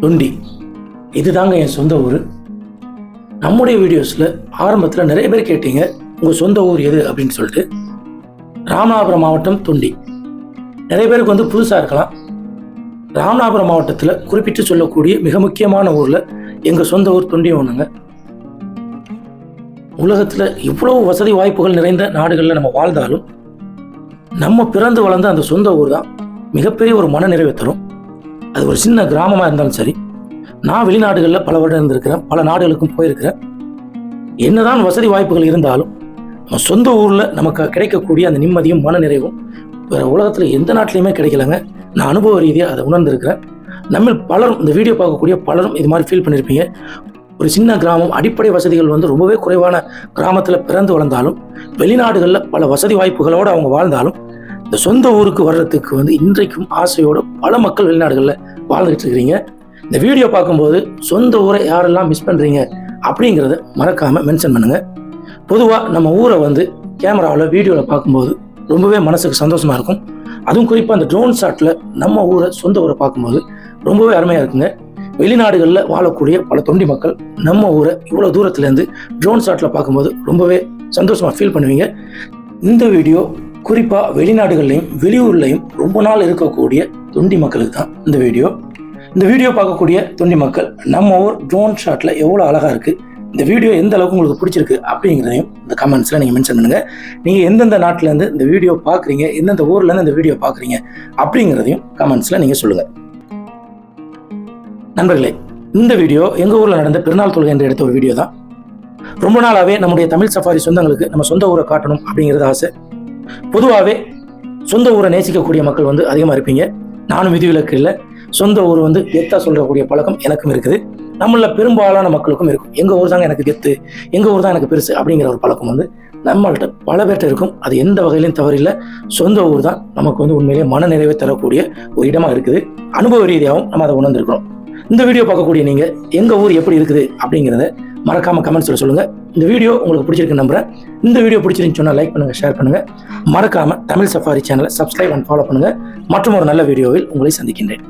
தொண்டி இதுதாங்க என் சொந்த ஊர். நம்முடைய வீடியோஸில் ஆரம்பத்தில் நிறைய பேர் கேட்டீங்க உங்கள் சொந்த ஊர் எது அப்படின்னு சொல்லிட்டு. ராமநாதபுரம் மாவட்டம் தொண்டி. நிறைய பேருக்கு வந்து புதுசாக இருக்கலாம். ராமநாதபுரம் மாவட்டத்தில் குறிப்பிட்டு சொல்லக்கூடிய மிக முக்கியமான ஊரில் எங்கள் சொந்த ஊர் தொண்டி ஒன்றுங்க உலகத்தில் இவ்வளவு வசதி வாய்ப்புகள் நிறைந்த நாடுகளில் நம்ம வாழ்ந்தாலும் நம்ம பிறந்து வளர்ந்த அந்த சொந்த ஊர் தான் மிகப்பெரிய ஒரு மன நிறைவை தரும். அது ஒரு சின்ன கிராமமாக இருந்தாலும் சரி நான் வெளிநாடுகளில் பல வருடம் இருந்திருக்கிறேன் பல நாடுகளுக்கும் போயிருக்கிறேன். என்னதான் வசதி வாய்ப்புகள் இருந்தாலும் நம்ம சொந்த ஊரில் நமக்கு கிடைக்கக்கூடிய அந்த நிம்மதியும் மன நிறைவும் உலகத்தில் எந்த நாட்டிலையுமே கிடைக்கலங்க. நான் அனுபவ ரீதியாக அதை உணர்ந்திருக்கிறேன். நம்ம பலரும் இந்த வீடியோ பார்க்கக்கூடிய பலரும் இது மாதிரி ஃபீல் பண்ணியிருப்பீங்க ஒரு சின்ன கிராமம் அடிப்படை வசதிகள் வந்து ரொம்பவே குறைவான கிராமத்தில் பிறந்து வளர்ந்தாலும் வெளிநாடுகளில் பல வசதி வாய்ப்புகளோடு அவங்க வாழ்ந்தாலும் இந்த சொந்த ஊருக்கு வர்றதுக்கு வந்து இன்றைக்கும் ஆசையோடு பல மக்கள் வெளிநாடுகளில் வாழ்ந்துகிட்டு இருக்கிறீங்க. இந்த வீடியோ பார்க்கும்போது சொந்த ஊரை யாரெல்லாம் மிஸ் பண்ணுறீங்க அப்படிங்கிறத மறக்காமல் மென்ஷன் பண்ணுங்கள் பொதுவாக நம்ம ஊரை வந்து கேமராவில் வீடியோவில் பார்க்கும்போது ரொம்பவே மனசுக்கு சந்தோஷமாக இருக்கும். அதுவும் குறிப்பாக அந்த ட்ரோன் ஷாட்டில் நம்ம ஊரை சொந்த ஊரை பார்க்கும்போது ரொம்பவே அருமையாக இருக்குங்க. வெளிநாடுகளில் வாழக்கூடிய பல தொண்டி மக்கள் நம்ம ஊரை இவ்வளோ தூரத்துலேருந்து ட்ரோன் ஷாட்டில் பார்க்கும்போது ரொம்பவே சந்தோஷமாக ஃபீல் பண்ணுவீங்க. இந்த வீடியோ குறிப்பாக வெளிநாடுகள்லையும் வெளியூர்லையும் ரொம்ப நாள் இருக்கக்கூடிய தொண்டி மக்களுக்கு தான் இந்த வீடியோ. இந்த வீடியோ பார்க்கக்கூடிய தொண்டி மக்கள் நம்ம ஊர் ட்ரோன் ஷாட்டில் எவ்வளோ அழகாக இருக்குது இந்த வீடியோ எந்த அளவுக்கு உங்களுக்கு பிடிச்சிருக்கு அப்படிங்கிறதையும் இந்த கமெண்ட்ஸில் நீங்கள் மென்ஷன் பண்ணுங்கள் நீங்கள் எந்தெந்த நாட்டிலேருந்து இந்த வீடியோ பார்க்குறீங்க எந்தெந்த ஊர்லேருந்து இந்த வீடியோ பார்க்குறீங்க அப்படிங்கிறதையும் கமெண்ட்ஸில் நீங்கள் சொல்லுங்கள் நண்பர்களே இந்த வீடியோ எங்கள் ஊரில் நடந்த பெருநாள் தொழுகை என்று எடுத்த ஒரு வீடியோ தான். ரொம்ப நாளாகவே நம்முடைய தமிழ் சஃபாரி சொந்தங்களுக்கு நம்ம சொந்த ஊரை காட்டணும் அப்படிங்கிறது ஆசை. பொதுவாகவே சொந்த ஊரை நேசிக்கக்கூடிய மக்கள் வந்து அதிகமாக இருப்பீங்க. நானும் விதிவிலக்கு இல்லை. சொந்த ஊர் வந்து கெத்தாக சொல்லக்கூடிய பழக்கம் எனக்கும் இருக்குது. நம்மள பெரும்பாலான மக்களுக்கும் இருக்கும். எங்கள் ஊர் தாங்க எனக்கு கெத்து எங்கள் ஊர் தான் எனக்கு பெருசு அப்படிங்கிற ஒரு பழக்கம் வந்து நம்மள்ட்ட பல பேர்கிட்ட இருக்கும். அது எந்த வகையிலும் தவறில்லை. சொந்த ஊர் தான் நமக்கு வந்து உண்மையிலேயே மன நிறைவை தரக்கூடிய ஒரு இடமாக இருக்குது. அனுபவ ரீதியாகவும் நம்ம அதை உணர்ந்துருக்கிறோம். இந்த வீடியோ பார்க்கக்கூடிய நீங்கள் எங்கள் ஊர் எப்படி இருக்குது அப்படிங்கிறத மறக்காமல் கமெண்ட்ஸில் சொல்லுங்கள் இந்த வீடியோ உங்களுக்கு பிடிச்சிருக்கு நம்புகிறேன் இந்த வீடியோ பிடிச்சிருந்துச்சு சொன்னால் லைக் பண்ணுங்கள் ஷேர் பண்ணுங்கள் மறக்காமல் தமிழ் சஃபாரி சேனலை சப்ஸ்கிரைப் அண்ட் ஃபாலோ பண்ணுங்கள் மற்றும் ஒரு நல்ல வீடியோவில் உங்களை சந்திக்கின்றேன்.